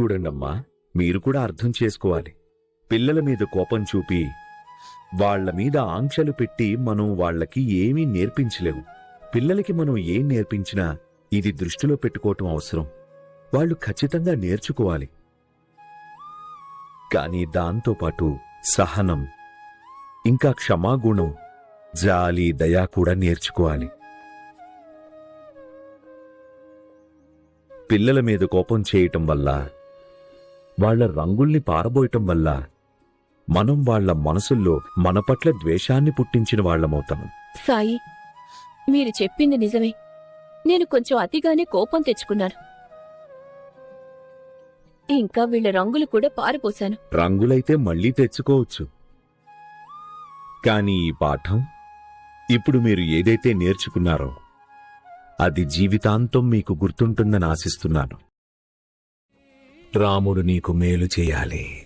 చూడండమ్మా మీరు కూడా అర్థం చేసుకోవాలి. పిల్లల మీద కోపం చూపి వాళ్ళ మీద ఆంక్షలు పెట్టి మనం వాళ్ళకి ఏమీ నేర్పించలేము పిల్లలకి మనం ఏం నేర్పించినా ఇది దృష్టిలో పెట్టుకోవటం అవసరం. వాళ్ళు ఖచ్చితంగా నేర్చుకోవాలి. కానీ దాంతోపాటు సహనం ఇంకా క్షమాగుణం జాలి దయా కూడా నేర్చుకోవాలి. పిల్లల మీద కోపం చేయటం వల్ల వాళ్ళ రంగుల్ని పారబోయటం వల్ల మనం వాళ్ళ మనసుల్లో మన పట్ల ద్వేషాన్ని పుట్టించిన వాళ్ళమవుతాం. సాయి మీరు చెప్పింది నిజమే. నేను కొంచెం అతిగానే కోపం తెచ్చుకున్నాను. ఇంకా వీళ్ళ రంగులు కూడా పారిపోశాను రంగులైతే మళ్ళీ తెచ్చుకోవచ్చు. కానీ ఈ పాఠం ఇప్పుడు మీరు ఏదైతే నేర్చుకున్నారో అది జీవితాంతం మీకు గుర్తుంటుందని ఆశిస్తున్నాను. రాముడు నీకు మేలు చేయాలి.